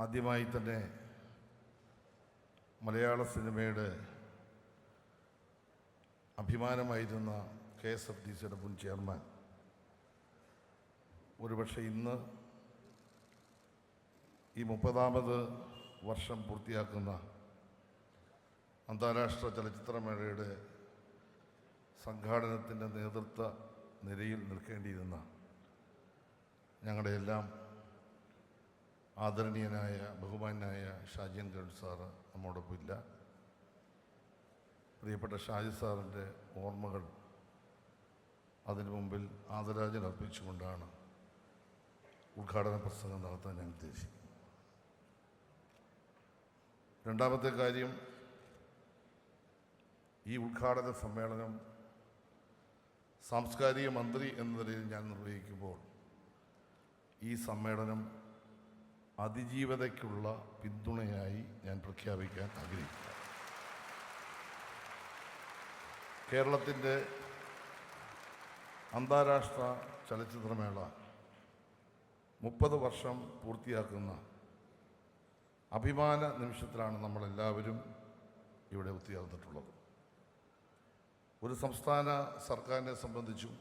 ആദ്യമായി തന്നെ മലയാള സിനിമയുടെ അഭിമാനമായിരുന്ന കെ എസ് എഫ് ഡി സിയുടെ മുൻ ചെയർമാൻ. ഒരുപക്ഷെ ഇന്ന് ഈ മുപ്പതാമത് വർഷം പൂർത്തിയാക്കുന്ന അന്താരാഷ്ട്ര ചലച്ചിത്രമേളയുടെ സംഘാടനത്തിന്റെ നേതൃത്വ നിരയിൽ നിൽക്കേണ്ടിയിരുന്ന ഞങ്ങളുടെ എല്ലാം ആദരണീയനായ ബഹുമാനായ ഷാജിയൻ ഗഡ് സാറ് നമ്മോടൊപ്പം ഇല്ല. പ്രിയപ്പെട്ട ഷാജി സാറിന്റെ ഓർമ്മകൾ അതിനു മുമ്പിൽ ആദരാജൻ അർപ്പിച്ചുകൊണ്ടാണ് ഉദ്ഘാടന പ്രസംഗം നടത്താൻ ഞാൻ ഉദ്ദേശിക്കുന്നത്. രണ്ടാമത്തെ കാര്യം ഈ ഉദ്ഘാടന സമ്മേളനം സാംസ്കാരിക മന്ത്രി എന്ന നിലയിൽ ഞാൻ നിർവഹിക്കുമ്പോൾ ഈ സമ്മേളനം അതിജീവതയ്ക്കുള്ള പിന്തുണയായി ഞാൻ പ്രഖ്യാപിക്കാൻ ആഗ്രഹിക്കുന്നു. കേരളത്തിന്റെ അന്താരാഷ്ട്ര ചലച്ചിത്രമേള മുപ്പത് വർഷം പൂർത്തിയാക്കുന്ന അഭിമാന നിമിഷത്തിലാണ് നമ്മളെല്ലാവരും ഇവിടെ ഒത്തുചേർന്നിട്ടുള്ളത് ഒരു സംസ്ഥാന സർക്കാരിനെ സംബന്ധിച്ചും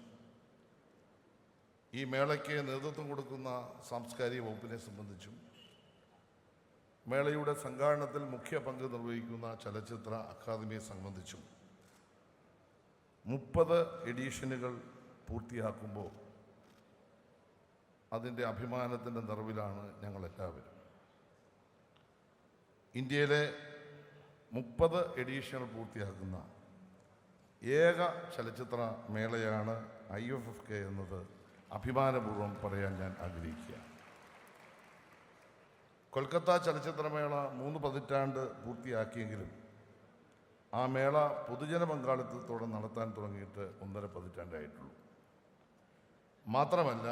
ഈ മേളയ്ക്ക് നേതൃത്വം കൊടുക്കുന്ന സാംസ്കാരിക വകുപ്പിനെ സംബന്ധിച്ചും മേളയുടെ സംഘാടനത്തിൽ മുഖ്യ പങ്ക് നിർവഹിക്കുന്ന ചലച്ചിത്ര അക്കാദമിയെ സംബന്ധിച്ചും മുപ്പത് എഡീഷനുകൾ പൂർത്തിയാക്കുമ്പോൾ അതിന്റെ അഭിമാനത്തിന്റെ നിറവിലാണ് ഞങ്ങളെല്ലാവരും. ഇന്ത്യയിലെ മുപ്പത് എഡീഷനുകൾ പൂർത്തിയാക്കുന്ന ഏക ചലച്ചിത്ര മേളയാണ് ഐ എഫ് എഫ് കെ എന്നത് അഭിമാനപൂർവം പറയാൻ ഞാൻ ആഗ്രഹിക്കുക കൊൽക്കത്ത ചലച്ചിത്രമേള മൂന്ന് പതിറ്റാണ്ട് പൂർത്തിയാക്കിയെങ്കിലും ആ മേള പൊതുജന പങ്കാളിത്തത്തോടെ നടത്താൻ തുടങ്ങിയിട്ട് ഒന്നര പതിറ്റാണ്ടായിട്ടുള്ളൂ മാത്രമല്ല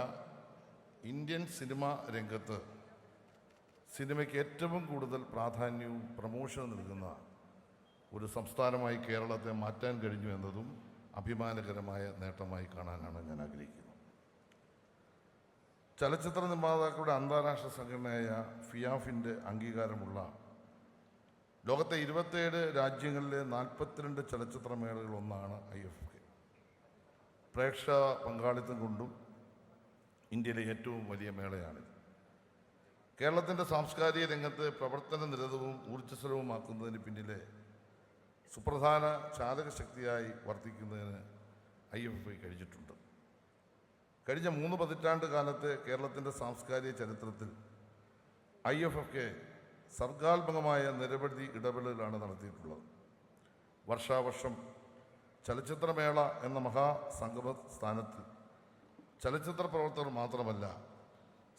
ഇന്ത്യൻ സിനിമ രംഗത്ത് സിനിമയ്ക്ക് ഏറ്റവും കൂടുതൽ പ്രാധാന്യവും പ്രമോഷനും നൽകുന്ന ഒരു സംസ്ഥാനമായി കേരളത്തെ മാറ്റാൻ കഴിഞ്ഞു എന്നതും അഭിമാനകരമായ നേട്ടമായി കാണാനാണ് ഞാൻ ആഗ്രഹിക്കുന്നത്. ചലച്ചിത്ര നിർമ്മാതാക്കളുടെ അന്താരാഷ്ട്ര സംഘടനയായ ഫിയാഫിന്റെ അംഗീകാരമുള്ള ലോകത്തെ ഇരുപത്തേഴ് രാജ്യങ്ങളിലെ നാൽപ്പത്തിരണ്ട് ചലച്ചിത്രമേളകൾ ഒന്നാണ് ഐ എഫ് കെ. പ്രേക്ഷക പങ്കാളിത്തം കൊണ്ടും ഇന്ത്യയിലെ ഏറ്റവും വലിയ മേളയാണിത്. കേരളത്തിന്റെ സാംസ്കാരിക രംഗത്ത് പ്രവർത്തന നിരതവും ഊർജസ്വലവുമാക്കുന്നതിന് പിന്നിലെ സുപ്രധാന ചാലകശക്തിയായി വർദ്ധിക്കുന്നതിന് ഐ എഫ് ഐ കഴിഞ്ഞിട്ടുണ്ട്. കഴിഞ്ഞ മൂന്ന് പതിറ്റാണ്ട് കാലത്തെ കേരളത്തിന്റെ സാംസ്കാരിക ചരിത്രത്തിൽ ഐ എഫ് എഫ് കെ സർഗാത്മകമായ നിരവധി ഇടപെടലുകളാണ് നടത്തിയിട്ടുള്ളത്. വർഷാവർഷം ചലച്ചിത്രമേള എന്ന മഹാസംഗമ സ്ഥാനത്ത് ചലച്ചിത്ര പ്രവർത്തകർ മാത്രമല്ല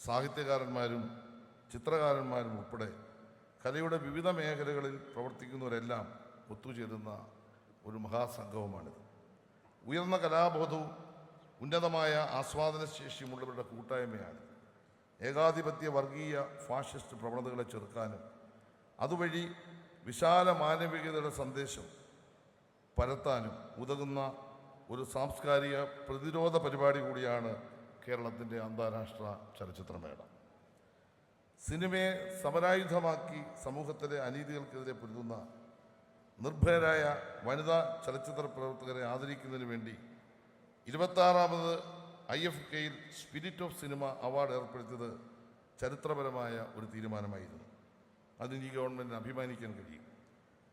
സാഹിത്യകാരന്മാരും ചിത്രകാരന്മാരും ഉൾപ്പെടെ കലയുടെ വിവിധ മേഖലകളിൽ പ്രവർത്തിക്കുന്നവരെല്ലാം ഒത്തുചേരുന്ന ഒരു മഹാസംഗമമാണിത് ഉയർന്ന കലാബോധവും ഉന്നതമായ ആസ്വാദന ശേഷിയുമുള്ളവരുടെ കൂട്ടായ്മയാണ്. ഏകാധിപത്യ വർഗീയ ഫാഷിസ്റ്റ് പ്രവണതകളെ ചെറുക്കാനും അതുവഴി വിശാല മാനവികതയുടെ സന്ദേശം പരത്താനും ഉതകുന്ന ഒരു സാംസ്കാരിക പ്രതിരോധ പരിപാടി കൂടിയാണ് കേരളത്തിന്റെ അന്താരാഷ്ട്ര ചലച്ചിത്രമേള. സിനിമയെ സമരായുധമാക്കി സമൂഹത്തിലെ അനീതികൾക്കെതിരെ പൊരുതുന്ന നിർഭയരായ വനിതാ ചലച്ചിത്ര പ്രവർത്തകരെ ആദരിക്കുന്നതിന് വേണ്ടി ഇരുപത്താറാമത് ഐ എഫ് കെയിൽ സ്പിരിറ്റ് ഓഫ് സിനിമ അവാർഡ് ഏർപ്പെടുത്തിയത് ചരിത്രപരമായ ഒരു തീരുമാനമായിരുന്നു. അതിന് ഈ ഗവൺമെന്റിന് അഭിമാനിക്കാൻ കഴിയും.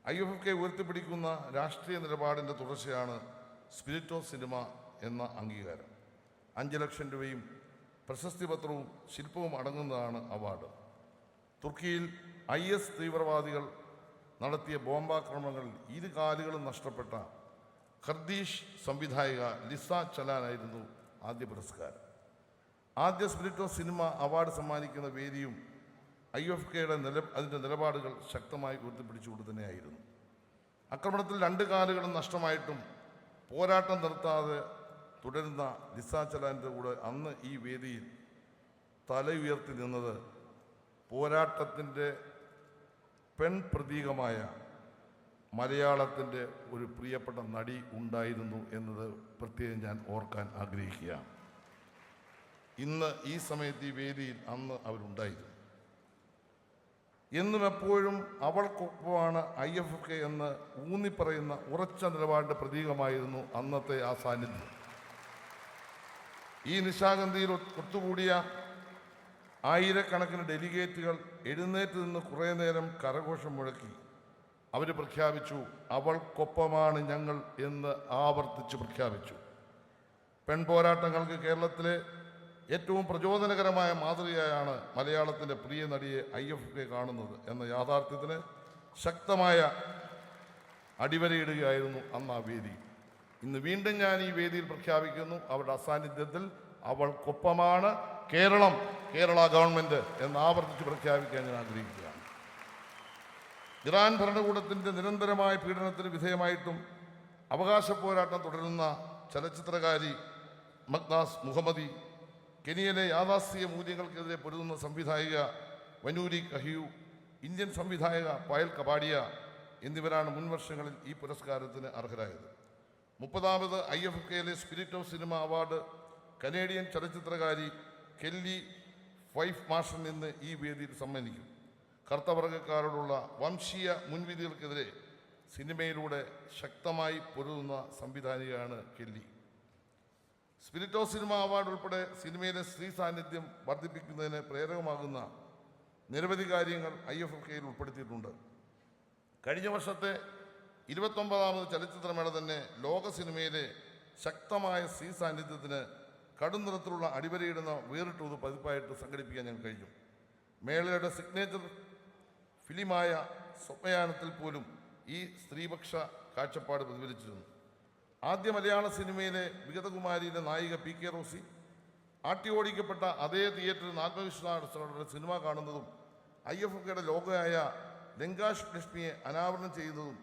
ഐ എഫ് കെ ഉയർത്തിപ്പിടിക്കുന്ന രാഷ്ട്രീയ നിലപാടിന്റെ തുടർച്ചയാണ് സ്പിരിറ്റ് ഓഫ് സിനിമ എന്ന അംഗീകാരം. അഞ്ച് ലക്ഷം രൂപയും പ്രശസ്തി പത്രവും ശില്പവും അടങ്ങുന്നതാണ് അവാർഡ്. തുർക്കിയിൽ ഐ എസ് തീവ്രവാദികൾ നടത്തിയ ബോംബാക്രമണങ്ങളിൽ ഇരു കാലുകളും നഷ്ടപ്പെട്ട ഖർദീഷ് സംവിധായിക ലിസ ചലാനായിരുന്നു ആദ്യ പുരസ്കാരം. ആദ്യ സ്പിരിറ്റ് ഓഫ് സിനിമ അവാർഡ് സമ്മാനിക്കുന്ന വേദിയും ഐ എഫ് കെയുടെ നില അതിന്റെ നിലപാടുകൾ ശക്തമായി ഉയർത്തിപ്പിടിച്ചുകൊണ്ട് തന്നെയായിരുന്നു. ആക്രമണത്തിൽ രണ്ട് കാലുകളും നഷ്ടമായിട്ടും പോരാട്ടം നിർത്താതെ തുടരുന്ന ലിസ ചലാന്റെ കൂടെ അന്ന് ഈ വേദിയിൽ തലയുയർത്തി നിന്നത് പോരാട്ടത്തിന്റെ പെൺ പ്രതീകമായ മലയാളത്തിന്റെ ഒരു പ്രിയപ്പെട്ട നടി ഉണ്ടായിരുന്നു എന്നത് പ്രത്യേകം ഞാൻ ഓർക്കാൻ ആഗ്രഹിക്കുകയാണ്. ഇന്ന് ഈ സമയത്ത് ഈ വേദിയിൽ അന്ന് അവരുണ്ടായിരുന്നു. എന്നും എപ്പോഴും അവൾക്കൊപ്പമാണ് ഐ എഫ് കെ എന്ന് ഊന്നിപ്പറയുന്ന ഉറച്ച നിലപാടിന്റെ പ്രതീകമായിരുന്നു അന്നത്തെ ആ സാന്നിധ്യം. ഈ നിശാഗന്ധിയിൽ ഒത്ത് ഒത്തുകൂടിയ ആയിരക്കണക്കിന് ഡെലിഗേറ്റുകൾ എഴുന്നേറ്റ് നിന്ന് കുറേ നേരം കരഘോഷം മുഴക്കി. അവർ പ്രഖ്യാപിച്ചു അവൾക്കൊപ്പമാണ് ഞങ്ങൾ എന്ന് ആവർത്തിച്ച് പ്രഖ്യാപിച്ചു. പെൺപോരാട്ടങ്ങൾക്ക് കേരളത്തിലെ ഏറ്റവും പ്രചോദനകരമായ മാതൃകയായാണ് മലയാളത്തിന്റെ പ്രിയ നടിയെ ഐ എഫ് കെ കാണുന്നത് എന്ന യാഥാർത്ഥ്യത്തിന് ശക്തമായ അടിവരയിടുകയായിരുന്നു അന്ന് ആ വേദി. ഇന്ന് വീണ്ടും ഞാൻ ഈ വേദിയിൽ പ്രഖ്യാപിക്കുന്നു അവരുടെ അസാന്നിധ്യത്തിൽ അവൾക്കൊപ്പമാണ് കേരളം കേരള ഗവൺമെന്റ് എന്ന് ആവർത്തിച്ച് പ്രഖ്യാപിക്കാൻ ഞാൻ ആഗ്രഹിക്കുകയാണ്. ഇറാൻ ഭരണകൂടത്തിന്റെ നിരന്തരമായ പീഡനത്തിന് വിധേയമായിട്ടും അവകാശ പോരാട്ടം തുടരുന്ന ചലച്ചിത്രകാരി മക്നാസ് മുഹമ്മദി കെനിയയിലെ യാഥാസ്ഥിക മൂല്യങ്ങൾക്കെതിരെ പൊരുതുന്ന സംവിധായിക വനൂരി കഹിയു ഇന്ത്യൻ സംവിധായക പായൽ കപാടിയ എന്നിവരാണ് മുൻവർഷങ്ങളിൽ ഈ പുരസ്കാരത്തിന് അർഹരായത്. മുപ്പതാമത് ഐ എഫ് കെയിലെ spirit of cinema award Canadian ചലച്ചിത്രകാരി Kelly Fife Marshall എന്ന് ഈ വേദിയിൽ സമ്മാനിക്കും. കർത്തവർഗക്കാരോടുള്ള വംശീയ മുൻവിധികൾക്കെതിരെ സിനിമയിലൂടെ ശക്തമായി പൊരുതുന്ന സംവിധാനികയാണ് കെല്ലി. സ്പിരിറ്റ് സിനിമ അവാർഡ് ഉൾപ്പെടെ സിനിമയിലെ സ്ത്രീ സാന്നിധ്യം വർദ്ധിപ്പിക്കുന്നതിന് പ്രേരകമാകുന്ന നിരവധി കാര്യങ്ങൾ ഐ എഫ് എഫ് കെയിൽ ഉൾപ്പെടുത്തിയിട്ടുണ്ട്. കഴിഞ്ഞ വർഷത്തെ ഇരുപത്തൊമ്പതാമത് ചലച്ചിത്രമേള തന്നെ ലോക സിനിമയിലെ ശക്തമായ സ്ത്രീ സാന്നിധ്യത്തിന് കടും നിറത്തിലുള്ള അടിവരയിടുന്ന വേറിട്ടൊരു പതിപ്പായിട്ട് സംഘടിപ്പിക്കാൻ ഞങ്ങൾ കഴിഞ്ഞു. മേളയുടെ സിഗ്നേച്ചർ ഫിലിമായ സ്വപ്നയാനത്തിൽ പോലും ഈ സ്ത്രീപക്ഷ കാഴ്ചപ്പാട് പ്രതിഫലിച്ചിരുന്നു. ആദ്യ മലയാള സിനിമയിലെ വിഗതകുമാരിയിലെ നായിക പി കെ റോസി ആട്ടി ഓടിക്കപ്പെട്ട അതേ തിയേറ്ററിൽ ആത്മവിശ്വാസത്തോടെ സിനിമ കാണുന്നതും ഐ എഫ് കെയുടെ ലോകയായ ലങ്കാഷ് ലക്ഷ്മിയെ അനാവരണം ചെയ്യുന്നതും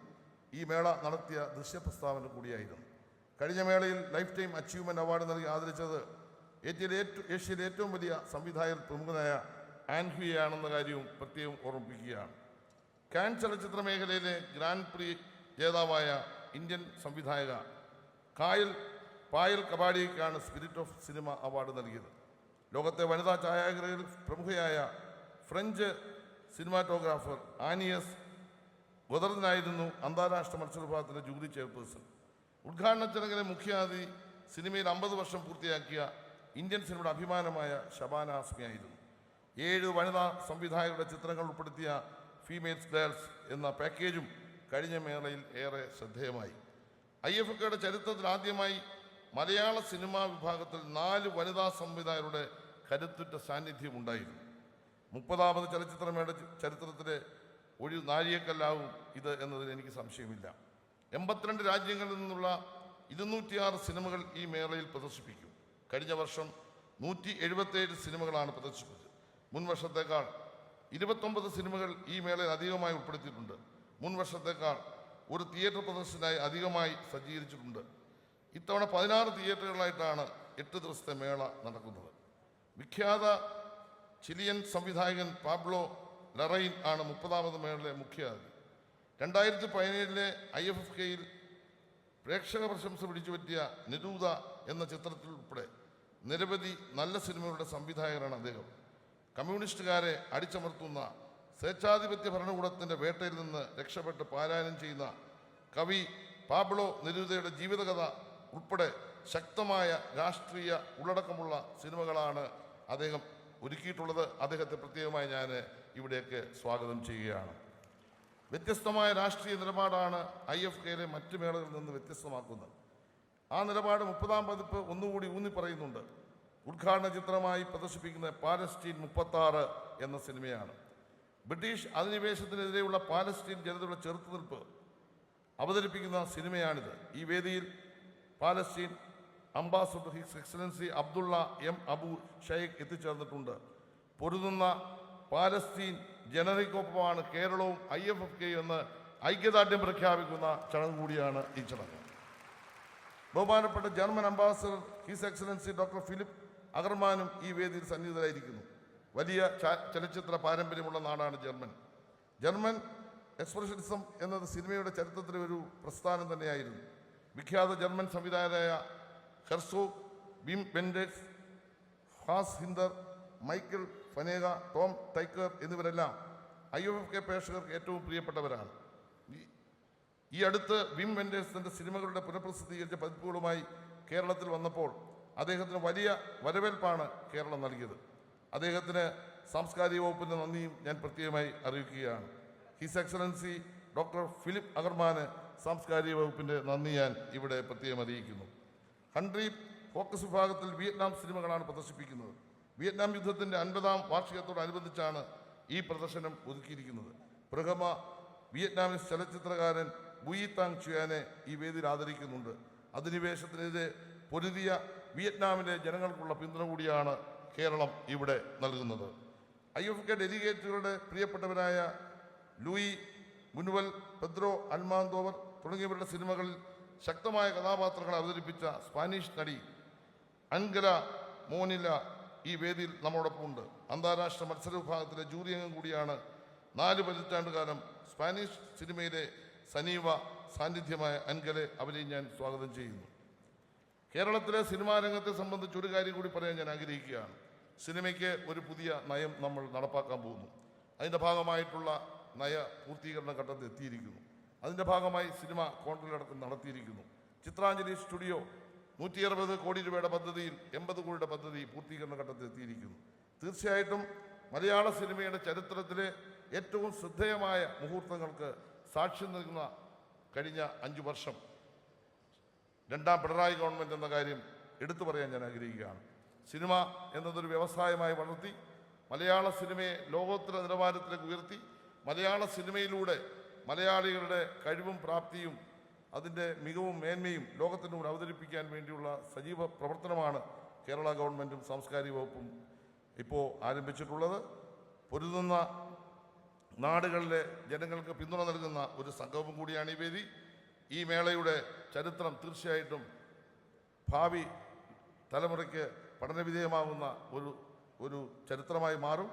ഈ മേള നടത്തിയ ദൃശ്യപ്രസ്താവന കൂടിയായിരുന്നു. കഴിഞ്ഞ മേളയിൽ ലൈഫ് ടൈം അച്ചീവ്മെന്റ് അവാർഡ് നൽകി ആദരിച്ചത് ഏഷ്യയിലെ ഏറ്റവും വലിയ സംവിധായകർ പ്രമുഖനായ ആൻഹുയാണെന്ന കാര്യവും പ്രത്യേകം ഓർമ്മിപ്പിക്കുകയാണ്. കാൻ ചലച്ചിത്ര മേഖലയിലെ ഗ്രാൻഡ് പ്രി ജേതാവായ ഇന്ത്യൻ സംവിധായക കായൽ പായൽ കബാഡിക്കാണ് സ്പിരിറ്റ് ഓഫ് സിനിമ അവാർഡ് നൽകിയത്. ലോകത്തെ വനിതാ ഛായാഗ്രഹ പ്രമുഖയായ ഫ്രഞ്ച് സിനിമാറ്റോഗ്രാഫർ ആനിയസ് ഗൊദറിനായിരുന്നു അന്താരാഷ്ട്ര മത്സരവിഭാഗത്തിന്റെ ജൂറി ചെയർപേഴ്സൺ. ഉദ്ഘാടന ചടങ്ങിലെ മുഖ്യാതി സിനിമയിൽ അമ്പത് വർഷം പൂർത്തിയാക്കിയ ഇന്ത്യൻ സിനിമയുടെ അഭിമാനമായ ഷബാന ആസ്മിയായിരുന്നു ഏഴ് വനിതാ സംവിധായകരുടെ ചിത്രങ്ങൾ ഉൾപ്പെടുത്തിയ ഫീമെയിൽസ് ഗേൾസ് എന്ന പാക്കേജും കഴിഞ്ഞ മേളയിൽ ഏറെ ശ്രദ്ധേയമായി. ഐ എഫ് കെയുടെ ചരിത്രത്തിൽ ആദ്യമായി മലയാള സിനിമാ വിഭാഗത്തിൽ നാല് വനിതാ സംവിധായകരുടെ കരുത്തുറ്റ സാന്നിധ്യം ഉണ്ടായിരുന്നു. മുപ്പതാമത് ചലച്ചിത്രമേള ചരിത്രത്തിലെ ഒരു നാഴികക്കല്ലാവും ഇത് എന്നതിൽ എനിക്ക് സംശയമില്ല. എൺപത്തിരണ്ട് രാജ്യങ്ങളിൽ നിന്നുള്ള ഇരുന്നൂറ്റിയാറ് സിനിമകൾ ഈ മേളയിൽ പ്രദർശിപ്പിക്കും. കഴിഞ്ഞ വർഷം നൂറ്റി എഴുപത്തേഴ് സിനിമകളാണ് പ്രദർശിപ്പിച്ചത്. മുൻ വർഷത്തേക്കാൾ ഇരുപത്തൊമ്പത് സിനിമകൾ ഈ മേളയിൽ അധികമായി ഉൾപ്പെടുത്തിയിട്ടുണ്ട്. മുൻവർഷത്തേക്കാൾ ഒരു തിയേറ്റർ പ്രദർശനമായി അധികമായി സജ്ജീകരിച്ചിട്ടുണ്ട്. ഇത്തവണ പതിനാറ് തിയേറ്ററുകളായിട്ടാണ് എട്ട് ദിവസത്തെ മേള നടക്കുന്നത്. വിഖ്യാത ചിലിയൻ സംവിധായകൻ പാബ്ലോ ലറൈൻ ആണ് മുപ്പതാമത് മേളയിലെ മുഖ്യ അതിഥി രണ്ടായിരത്തി പതിനേഴിലെ ഐ എഫ് എഫ് കെയിൽ പ്രേക്ഷക പ്രശംസ പിടിച്ചുപറ്റിയ നിരൂത എന്ന ചിത്രത്തിൽ ഉൾപ്പെടെ നിരവധി നല്ല സിനിമകളുടെ സംവിധായകനാണ് അദ്ദേഹം. കമ്മ്യൂണിസ്റ്റുകാരെ അടിച്ചമർത്തുന്ന സ്വേച്ഛാധിപത്യ ഭരണകൂടത്തിന്റെ വേട്ടയിൽ നിന്ന് രക്ഷപ്പെട്ട് പാരായണം ചെയ്യുന്ന കവി പാബ്ലോ നിരുതയുടെ ജീവിതകഥ ഉൾപ്പെടെ ശക്തമായ രാഷ്ട്രീയ ഉള്ളടക്കമുള്ള സിനിമകളാണ് അദ്ദേഹം ഒരുക്കിയിട്ടുള്ളത്. അദ്ദേഹത്തെ പ്രത്യേകമായി ഞാൻ ഇവിടേക്ക് സ്വാഗതം ചെയ്യുകയാണ്. വ്യത്യസ്തമായ രാഷ്ട്രീയ നിലപാടാണ് ഐ എഫ് കെയിലെ മറ്റ് മേളകളിൽ നിന്ന് വ്യത്യസ്തമാക്കുന്നത്. ആ നിലപാട് മുപ്പതാം പതിപ്പ് ഒന്നുകൂടി ഊന്നി പറയുന്നുണ്ട് ഉദ്ഘാടന ചിത്രമായി പ്രദർശിപ്പിക്കുന്ന പാലസ്റ്റീൻ മുപ്പത്താറ് എന്ന സിനിമയാണ്. ബ്രിട്ടീഷ് അധിനിവേശത്തിനെതിരെയുള്ള പാലസ്റ്റീൻ ജനതയുടെ ചെറുത്തുനിൽപ്പ് അവതരിപ്പിക്കുന്ന സിനിമയാണിത്. ഈ വേദിയിൽ Palestine ambassador his excellency Abdullah M Abu Sheikh എത്തിച്ചേർന്നിട്ടുണ്ട്. പൊരുതുന്ന പാലസ്തീൻ ജനതയ്ക്കൊപ്പമാണ് കേരളവും ഐ എഫ് എഫ് കെ എന്ന് ഐക്യദാർഢ്യം പ്രഖ്യാപിക്കുന്ന ചടങ്ങ് കൂടിയാണ് ഈ ചടങ്ങ്. ബഹുമാനപ്പെട്ട German ambassador his excellency doctor Philipp അഗർമാനും ഈ വേദിയിൽ സന്നിഹിതരായിരിക്കുന്നു. വലിയ ചലച്ചിത്ര പാരമ്പര്യമുള്ള നാടാണ് ജർമ്മൻ. ജർമ്മൻ എക്സ്പ്രഷനിസം എന്നത് സിനിമയുടെ ചരിത്രത്തിലെ ഒരു പ്രസ്ഥാനം തന്നെയായിരുന്നു. വിഖ്യാത ജർമ്മൻ സംവിധായകരായ Herzog Wim Wenders has ഹിന്ദർ Michael ഫനേഗ Tom Tykwer എന്നിവരെല്ലാം ഐ എഫ് കെ പ്രേക്ഷകർക്ക് ഏറ്റവും പ്രിയപ്പെട്ടവരാണ്. ഈ അടുത്ത് വിം വെൻഡേഴ്സിന്റെ സിനിമകളുടെ പുനഃപ്രസിദ്ധീകരിച്ച പതിപ്പുകളുമായി കേരളത്തിൽ വന്നപ്പോൾ അദ്ദേഹത്തിന് വലിയ വരവേൽപ്പാണ് കേരളം നൽകിയത്. അദ്ദേഹത്തിന് സാംസ്കാരിക വകുപ്പിന്റെ നന്ദിയും ഞാൻ പ്രത്യേകമായി അറിയിക്കുകയാണ്. ഹിസ് എക്സലൻസി ഡോക്ടർ ഫിലിപ്പ് അഗർമാന് സാംസ്കാരിക വകുപ്പിന്റെ നന്ദി ഞാൻ ഇവിടെ പ്രത്യേകം അറിയിക്കുന്നു. കൺട്രി ഫോക്കസ് വിഭാഗത്തിൽ വിയറ്റ്നാം സിനിമകളാണ് പ്രദർശിപ്പിക്കുന്നത്. വിയറ്റ്നാം യുദ്ധത്തിന്റെ അൻപതാം വാർഷികത്തോടനുബന്ധിച്ചാണ് ഈ പ്രദർശനം ഒതുക്കിയിരിക്കുന്നത്. പ്രഥമ വിയറ്റ്നാമീസ് ചലച്ചിത്രകാരൻ ബുയി താങ് ചുയാനെ ഈ വേദിയിൽ ആദരിക്കുന്നുണ്ട്. അധിനിവേശത്തിനെതിരെ പൊരുതിയ വിയറ്റ്നാമിലെ ജനങ്ങൾക്കുള്ള പിന്തുണ കൂടിയാണ് കേരളം ഇവിടെ നൽകുന്നത്. ഐ എഫ് കെ ഡെലിഗേറ്റുകളുടെ പ്രിയപ്പെട്ടവരായ ലൂയി മുനുവൽ പെദ്രോ അൽമാന്തോവർ തുടങ്ങിയവരുടെ സിനിമകളിൽ ശക്തമായ കഥാപാത്രങ്ങളെ അവതരിപ്പിച്ച സ്പാനിഷ് നടി അൻഗല മോനില ഈ വേദിയിൽ നമ്മോടൊപ്പം ഉണ്ട്. അന്താരാഷ്ട്ര മത്സര വിഭാഗത്തിലെ ജൂറി അംഗം കൂടിയാണ് നാല് പതിറ്റാണ്ടുകാലം സ്പാനിഷ് സിനിമയിലെ സനീവ സാന്നിധ്യമായ അൻഗലെ അവരെയും ഞാൻ സ്വാഗതം ചെയ്യുന്നു. കേരളത്തിലെ സിനിമാ രംഗത്തെ സംബന്ധിച്ച് ഒരു കാര്യം കൂടി പറയാൻ ഞാൻ ആഗ്രഹിക്കുകയാണ്. സിനിമയ്ക്ക് ഒരു പുതിയ നയം നമ്മൾ നടപ്പാക്കാൻ പോകുന്നു. അതിന്റെ ഭാഗമായിട്ടുള്ള നയ പൂർത്തീകരണ ഘട്ടത്തിൽ എത്തിയിരിക്കുന്നു. അതിന്റെ ഭാഗമായി സിനിമ കോൺട്രലടക്കം നടത്തിയിരിക്കുന്നു. ചിത്രാഞ്ജലി സ്റ്റുഡിയോ നൂറ്റി അറുപത് കോടി രൂപയുടെ പദ്ധതിയിൽ എൺപത് കോടിയുടെ പദ്ധതി പൂർത്തീകരണ ഘട്ടത്തിൽ എത്തിയിരിക്കുന്നു. തീർച്ചയായിട്ടും മലയാള സിനിമയുടെ ചരിത്രത്തിലെ ഏറ്റവും ശ്രദ്ധേയമായ മുഹൂർത്തങ്ങൾക്ക് സാക്ഷ്യം നൽകുന്ന കഴിഞ്ഞ അഞ്ചു വർഷം രണ്ടാം പിണറായി ഗവൺമെന്റ് എന്ന കാര്യം എടുത്തു പറയാൻ ഞാൻ ആഗ്രഹിക്കുകയാണ്. സിനിമ എന്നതൊരു വ്യവസായമായി വളർത്തി മലയാള സിനിമയെ ലോകോത്തര നിലവാരത്തിലേക്ക് ഉയർത്തി മലയാള സിനിമയിലൂടെ മലയാളികളുടെ കഴിവും പ്രാപ്തിയും അതിന്റെ മികവും മേന്മയും ലോകത്തിന്റെ മുന്നിൽ അവതരിപ്പിക്കാൻ വേണ്ടിയുള്ള സജീവ പ്രവർത്തനമാണ് കേരള ഗവൺമെന്റും സാംസ്കാരിക വകുപ്പും ഇപ്പോൾ ആരംഭിച്ചിട്ടുള്ളത്. പൊരുതുന്ന നാടുകളിലെ ജനങ്ങൾക്ക് പിന്തുണ നൽകുന്ന ഒരു സംഗമം കൂടിയാണ് ഈ വേദി. ഈ മേളയുടെ ചരിത്രം തീർച്ചയായിട്ടും ഭാവി തലമുറയ്ക്ക് പഠനവിധേയമാകുന്ന ഒരു ഒരു ചരിത്രമായി മാറും.